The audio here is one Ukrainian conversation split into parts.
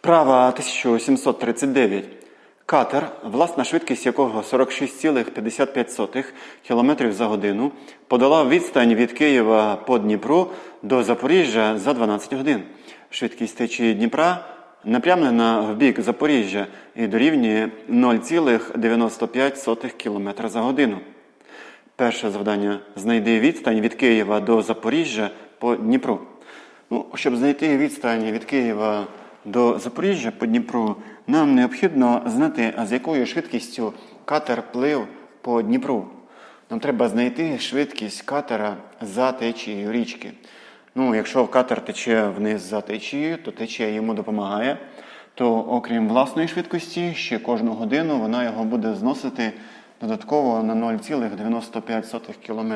Вправа 1739. Катер, власна швидкість якого 46,55 км за годину, подолав відстань від Києва по Дніпру до Запоріжжя за 12 годин. Швидкість течії Дніпра напрямлена в бік Запоріжжя і дорівнює 0,95 км за годину. Перше завдання знайди відстань від Києва до Запоріжжя по Дніпру. Ну, щоб знайти відстань від Києва до Запоріжжя по Дніпру, нам необхідно знати, з якою швидкістю катер плив по Дніпру. Нам треба знайти швидкість катера за течією річки. Ну, якщо катер тече вниз за течією, то течія йому допомагає. То, окрім власної швидкості, ще кожну годину вона його буде зносити додатково на 0,95 км.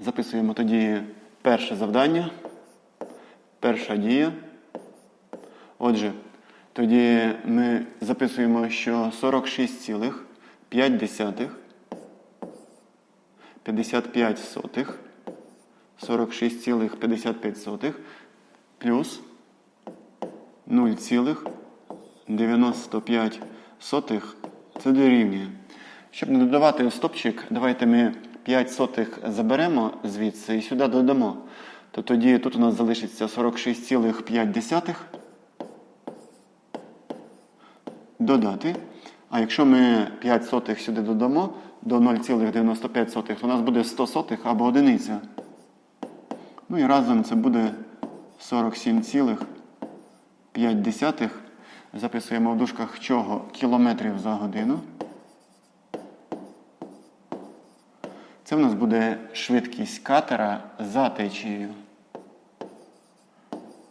Записуємо тоді перше завдання, перша дія. Отже, тоді ми записуємо, що 46,5 55 сотих 46,55 плюс 0,95 це дорівнює. Щоб не додавати стопчик, давайте ми 5 сотих заберемо звідси і сюди додамо. То тоді тут у нас залишиться 46,5 додати. А якщо ми 5 сотих сюди додамо до 0,95, то у нас буде 100 сотих або одиниця. Ну і разом це буде 47,5. Записуємо в дужках чого кілометрів за годину. Це в нас буде швидкість катера за течією.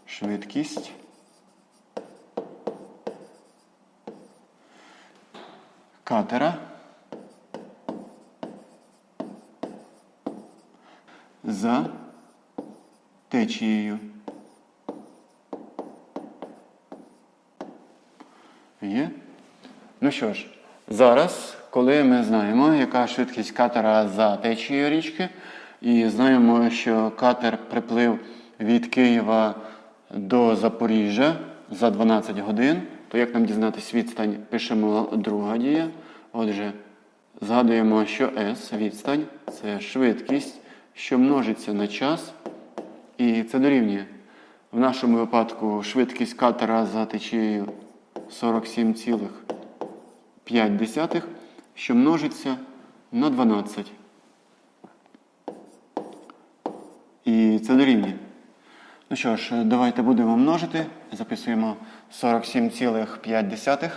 Швидкість. Катера. За течією. Є? Ну що ж, зараз, коли ми знаємо, яка швидкість катера за течією річки, і знаємо, що катер приплив від Києва до Запоріжжя за 12 годин, як нам дізнатись відстань, пишемо друга дія. Отже, згадуємо, що S відстань це швидкість, що множиться на час, і це дорівнює. В нашому випадку швидкість катера за течією 47,5, що множиться на 12. І це дорівнює. Ну що ж, давайте будемо множити. Записуємо 47,5.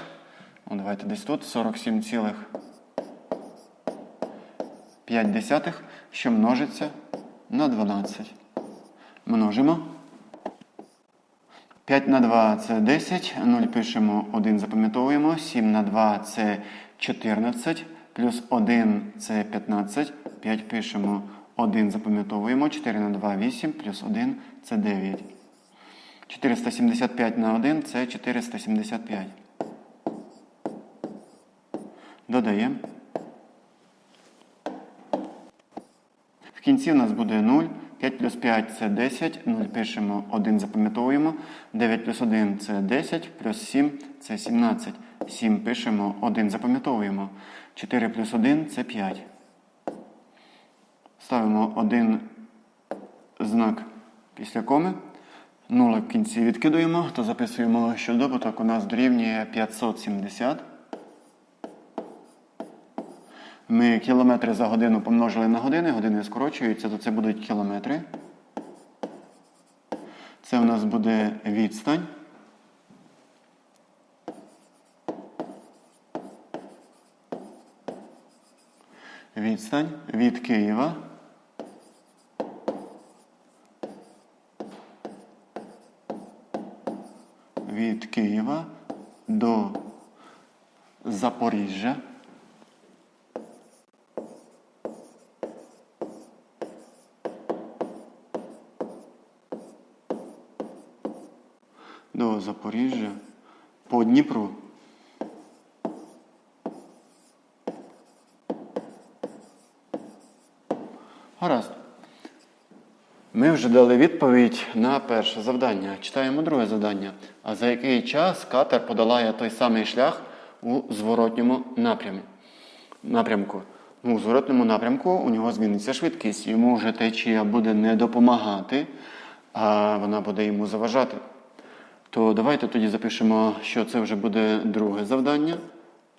О, давайте десь тут 47,5, що множиться на 12. Множимо. 5 на 2 це 10, 0 пишемо, 1 запам'ятовуємо, 7 на 2 це 14, плюс 1 це 15, 5 пишемо, 1 запам'ятовуємо, 4 на 2 8, плюс 1 це 9. 475 на 1 це 475. Додаємо. В кінці у нас буде 0. 5 плюс 5 це 10, 0 пишемо, 1 запам'ятовуємо. 9 плюс 1 це 10, плюс 7 це 17. 7 пишемо, 1 запам'ятовуємо. 4 плюс 1 це 5. Ставимо один знак після коми. Нулик в кінці відкидуємо, то записуємо, що добуток у нас дорівнює 570. Ми кілометри за годину помножили на години, години скорочуються, то це будуть кілометри. Це у нас буде відстань. Відстань від Києва. Від Києва до Запоріжжя. до Запоріжжя по Дніпру. Гаразд. Ми вже дали відповідь на перше завдання. Читаємо друге завдання. А за який час катер подолає той самий шлях у зворотньому напрямі? напрямку? Ну, у зворотному напрямку у нього зміниться швидкість. Йому вже течія буде не допомагати, а вона буде йому заважати. То давайте тоді запишемо, що це вже буде друге завдання.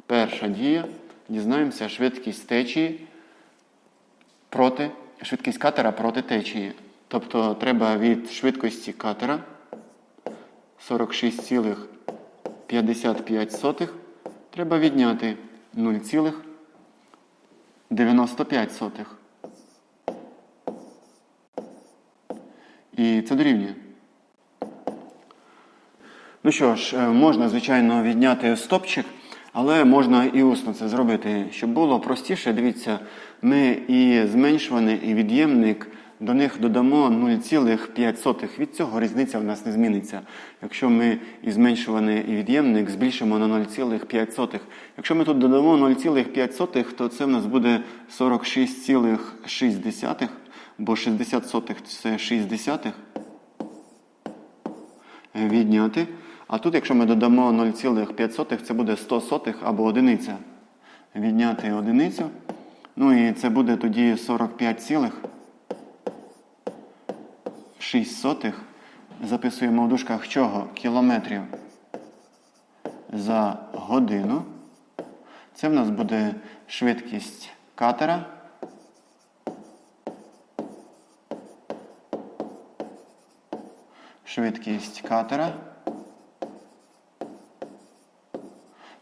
Перша дія. Дізнаємося швидкість течії проти швидкість катера проти течії. Тобто треба від швидкості катера 46,55 треба відняти 0,95. І це дорівнює. Ну що ж, е, можна, звичайно, відняти стопчик, але можна і усно це зробити. Щоб було простіше, дивіться, ми і зменшуваний, і від'ємник, до них додамо 0,5. Від цього різниця в нас не зміниться. Якщо ми і зменшуваний, і від'ємник збільшимо на 0,5. Якщо ми тут додамо 0,5, то це в нас буде 46,6, бо 60 сотих це 6 десятих відняти. А тут, якщо ми додамо 0,5, це буде 100 сотих або одиниця. Відняти одиницю. Ну і це буде тоді 45,6 сотих. Записуємо в дужках чого? Кілометрів за годину. Це в нас буде швидкість катера. Швидкість катера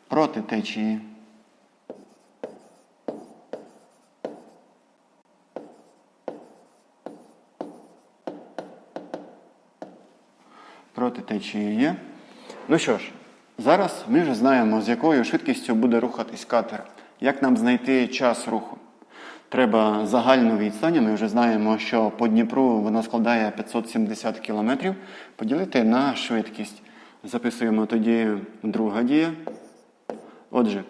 проти течії. Проти течії. Ну що ж, зараз ми вже знаємо, з якою швидкістю буде рухатись катер. Як нам знайти час руху? Треба загальну відстань. Ми вже знаємо, що по Дніпру вона складає 570 км. Поділити на швидкість. Записуємо тоді друга дія. Отже,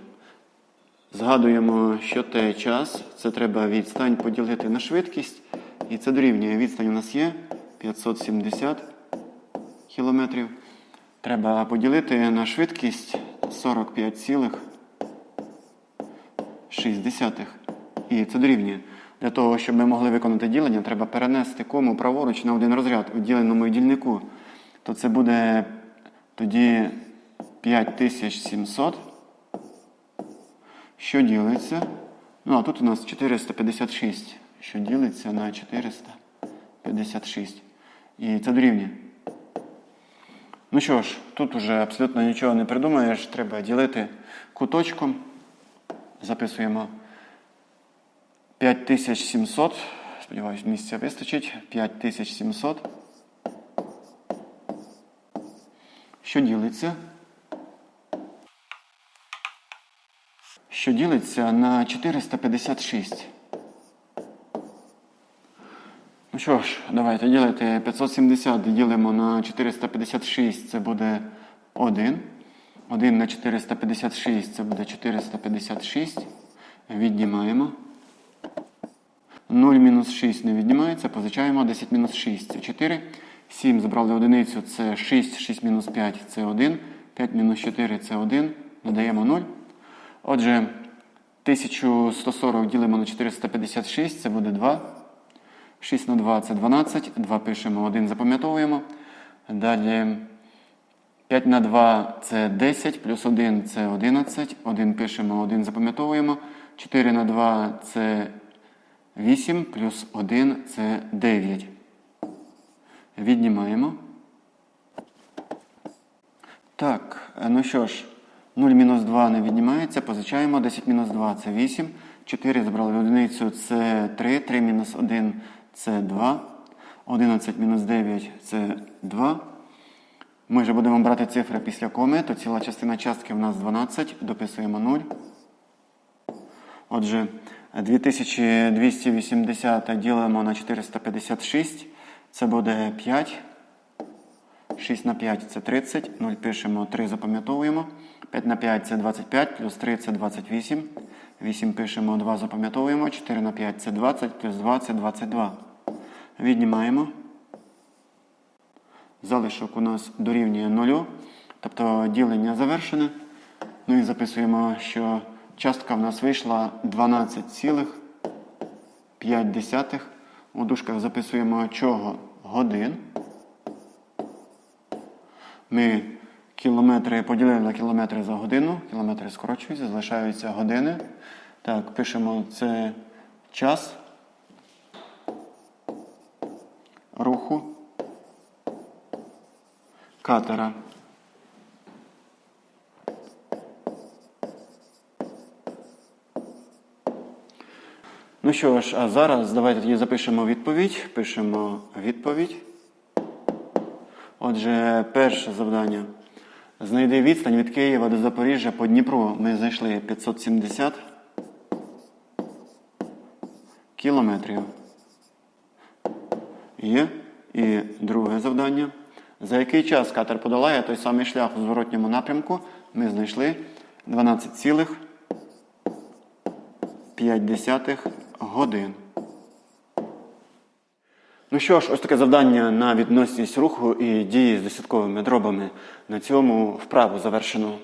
згадуємо, що те час. Це треба відстань поділити на швидкість. І це дорівнює. Відстань у нас є 570 км. Треба поділити на швидкість 45,6. І це дорівнює. Для того, щоб ми могли виконати ділення, треба перенести кому праворуч на один розряд у діленому дільнику. То це буде тоді 5700, що ділиться. Ну, а тут у нас 456, що ділиться на 456. І це дорівнює. Ну що ж, тут вже абсолютно нічого не придумаєш, треба ділити куточком. Записуємо 5700. Сподіваюсь, місця вистачить. 5700. Що ділиться? Що ділиться на 456. Що ж, давайте ділити 570 ділимо на 456, це буде 1. 1 на 456 це буде 456. Віднімаємо. 0 мінус 6 не віднімається, позичаємо 10 мінус 6 це 4. 7 забрали одиницю, це 6, 6 мінус 5 це 1. 5 мінус 4 це 1. Додаємо 0. Отже, 1140 ділимо на 456, це буде 2. 6 на 2 це 12. 2 пишемо, 1 запам'ятовуємо. Далі 5 на 2 це 10, плюс 1 це 11. 1 пишемо, 1 запам'ятовуємо. 4 на 2 це 8, плюс 1 це 9. Віднімаємо. Так, ну що ж, 0 мінус 2 не віднімається, позичаємо. 10 мінус 2 це 8. 4 забрали одиницю це 3. 3 мінус 1 це 2. 11 мінус 9 це 2. Ми вже будемо брати цифри після коми, то ціла частина частки в нас 12. Дописуємо 0. Отже, 2280 ділимо на 456. Це буде 5. 6 на 5 це 30. 0 пишемо, 3 запам'ятовуємо. 5 на 5 це 25, плюс 3 це 28. 8 пишемо, 2 запам'ятовуємо. 4 на 5 це 20, плюс 2 це 22. Віднімаємо. залишок у нас дорівнює нулю, тобто ділення завершене. Ну і записуємо, що частка в нас вийшла 12,5. У дужках записуємо чого годин. Ми кілометри поділили на кілометри за годину. Кілометри скорочуються, залишаються години. Так, пишемо це час руху катера. Ну що ж, а зараз давайте тоді запишемо відповідь. Пишемо відповідь. Отже, перше завдання. Знайди відстань від Києва до Запоріжжя по Дніпру. Ми знайшли 570 кілометрів. Є. І друге завдання. За який час катер подолає той самий шлях у зворотньому напрямку? Ми знайшли 12,5 годин. Ну що ж, ось таке завдання на відносність руху і дії з десятковими дробами. На цьому вправу завершено.